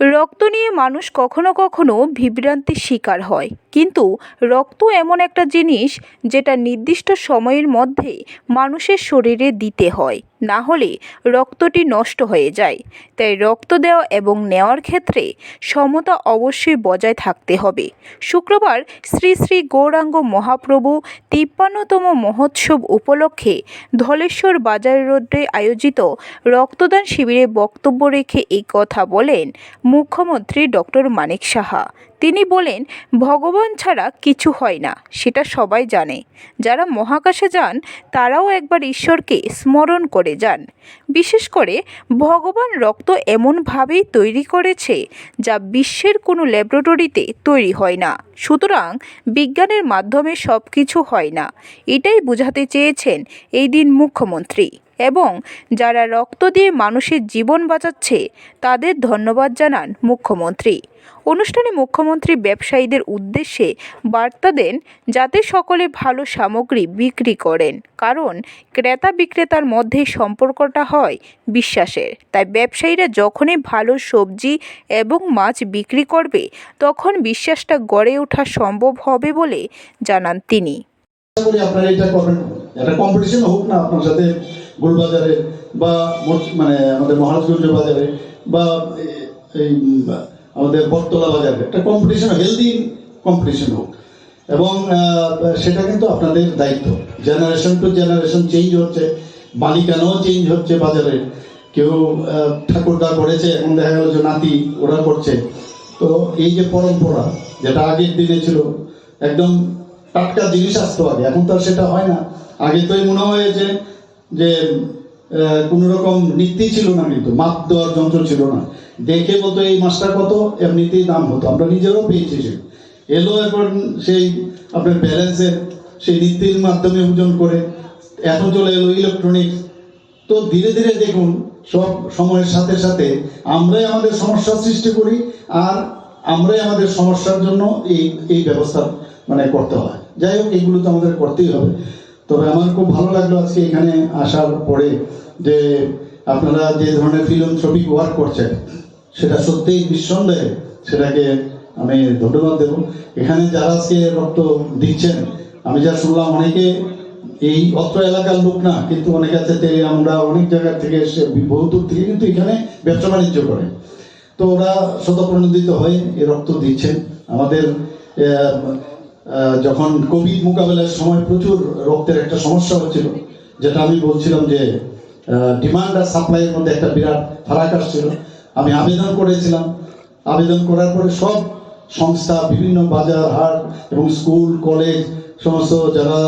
রক্ত নিয়ে মানুষ কখনো কখনো বিভ্রান্তির শিকার হয়। কিন্তু রক্ত এমন একটা জিনিস যেটা নির্দিষ্ট সময়ের মধ্যে মানুষের শরীরে দিতে হয়। না হলে রক্তটি নষ্ট হয়ে যায়। তাই রক্ত দেওয়া এবং নেওয়ার ক্ষেত্রে সমতা অবশ্যই বজায় থাকতে হবে। শুক্রবার শ্রী শ্রী গৌরাঙ্গ মহাপ্রভু তিপ্পান্নতম মহোৎসব উপলক্ষে ধলেশ্বর বাজার রোডে আয়োজিত রক্তদান শিবিরে বক্তব্য রেখে এই কথা বলেন মুখ্যমন্ত্রী ডক্টর মানিক সাহা। তিনি বলেন, ভগবান ছাড়া কিছু হয় না, সেটা সবাই জানে। যারা মহাকাশে যান, তারাও একবার ঈশ্বরকে স্মরণ করে যান। বিশেষ করে, ভগবান রক্ত এমনভাবেই তৈরি করেছে যা বিশ্বের কোনো ল্যাবরেটরিতে তৈরি হয় না। সুতরাং, বিজ্ঞানের মাধ্যমে সব কিছু হয় না। এটাই বোঝাতে চেয়েছেন এই দিন মুখ্যমন্ত্রী। এবং যারা রক্ত দিয়ে মানুষের জীবন বাঁচাচ্ছে, তাদের ধন্যবাদ জানান মুখ্যমন্ত্রী। অনুষ্ঠানে মুখ্যমন্ত্রী ব্যবসায়ীদের উদ্দেশ্যে বার্তা দেন যাতে সকলে ভালো সামগ্রী বিক্রি করেন, কারণ ক্রেতা বিক্রেতার মধ্যে সম্পর্কটা হয় বিশ্বাসের। তাই ব্যবসায়ীরা যখনই ভালো সবজি এবং মাছ বিক্রি করবে, তখন বিশ্বাসটা গড়ে ওঠা সম্ভব হবে বলে জানান তিনি। বা মানে আমাদের মহারাজগঞ্জ বাজারে বা এই আমাদের বটতলা বাজারে। একটা কম্পিটিশন হেলদি কম্পিটিশন হোক। এবং সেটা কিন্তু আপনাদের দায়িত্ব। জেনারেশন টু জেনারেশন চেঞ্জ হচ্ছে। বালিকানাও চেঞ্জ হচ্ছে বাজারে। কেউ ঠাকুরদা করেছে, এখন দেখা গেল যে নাতি ওরা করছে। তো এই যে পরম্পরা, যেটা আগের দিনে ছিল, একদম টাটকা জিনিস আসতো আগে। এখন তো আর সেটা হয় না। আগে তো মনে হয়েছে যে কোনো রকম নীতি ছিল না কিন্তু, মাপ দেওয়ার যন্ত্র ছিল না। দেখে বলতো, এই মাছটা কত? এমনিতেই দাম হতো। আমরা নিজেরাও পেয়েছি এলো এখন সেই আপনার ব্যালেন্সের, সেই নীতির মাধ্যমে ওজন করে, এখন চলে এলো ইলেকট্রনিক্স তো ধীরে ধীরে দেখুন, সব সময়ের সাথে সাথে আমরাই আমাদের সমস্যার সৃষ্টি করি আর আমরাই আমাদের সমস্যার জন্য এই এই ব্যবস্থা মানে করতে হয়। যাই হোক, এগুলো তো আমাদের করতেই হবে। তবে আমার খুব ভালো লাগল আজকে এখানে আসার পরে যে আপনারা যে ধরনের ফিলোথ্রপিক ওয়ার্ক করছেন, সেটা সত্যিই নিঃসন্দেহে সেটাকে আমি ধন্যবাদ দেব। এখানে যারা আজকে রক্ত দিচ্ছেন, আমি যা শুনলাম অনেকে এই অত্র এলাকার লোক না, কিন্তু অনেকে আছে আমরা অনেক জায়গা থেকে এসে বহু দূর থেকে কিন্তু এখানে ব্যবসা বাণিজ্য করে। তো ওরা স্বতঃপ্রণোদিত হয়ে এই রক্ত দিচ্ছেন। আমাদের যখন কোভিড মোকাবেলার সময় প্রচুর রক্তের একটা সমস্যা হচ্ছিল, যেটা আমি বলছিলাম যে ডিমান্ড আর সাপ্লাইয়ের মধ্যে একটা বিরাট ফারাক আসছিল। আমি আবেদন করেছিলাম। আবেদন করার পরে সব সংস্থা, বিভিন্ন বাজার, হাট এবং স্কুল, কলেজ, সমস্ত যারা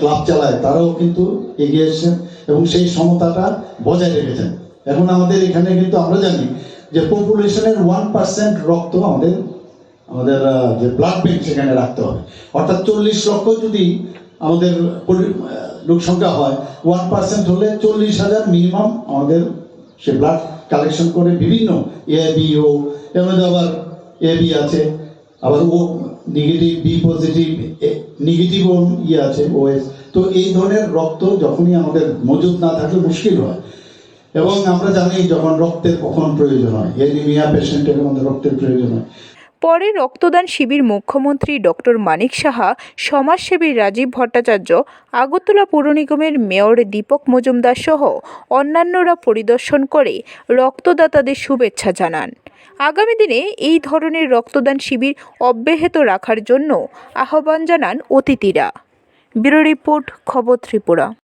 ক্লাব চালায়, তারাও কিন্তু এগিয়ে এসেছেন এবং সেই সমতাটা বজায় রেখেছেন। এখন আমাদের এখানে কিন্তু আমরা জানি যে পপুলেশনের ওয়ান পার্সেন্ট রক্ত আমাদের আমাদের যে ব্লাড ব্যাংক সেখানে রাখতে হবে। অর্থাৎ চল্লিশ লক্ষ যদি আমাদের লোক সংখ্যা হয় ওয়ান পার্সেন্ট হলে চল্লিশ হাজার মিনিমাম আমাদের সে ব্লাড কালেকশন করে বিভিন্ন এ বি ও এর মধ্যে আবার এ বি আছে, আবার O negative B positive negative O ইয়ে আছে ওএস তো এই ধরনের রক্ত যখনই আমাদের মজুদ না থাকলে মুশকিল হয়। এবং আমরা জানি যখন রক্তের কখন প্রয়োজন হয় এনিমিয়া পেশেন্টের মধ্যে রক্তের প্রয়োজন হয়। পরে রক্তদান শিবির মুখ্যমন্ত্রী ডক্টর মানিক সাহা, সমাজসেবী রাজীব ভট্টাচার্য, আগরতলা পৌর নিগমের মেয়র দীপক মজুমদার সহ অন্যান্যরা পরিদর্শন করে রক্তদাতাদের শুভেচ্ছা জানান। আগামী দিনে এই ধরনের রক্তদান শিবির অব্যাহত রাখার জন্য আহ্বান জানান অতিথিরা। ব্যুরো রিপোর্ট, খবর ত্রিপুরা।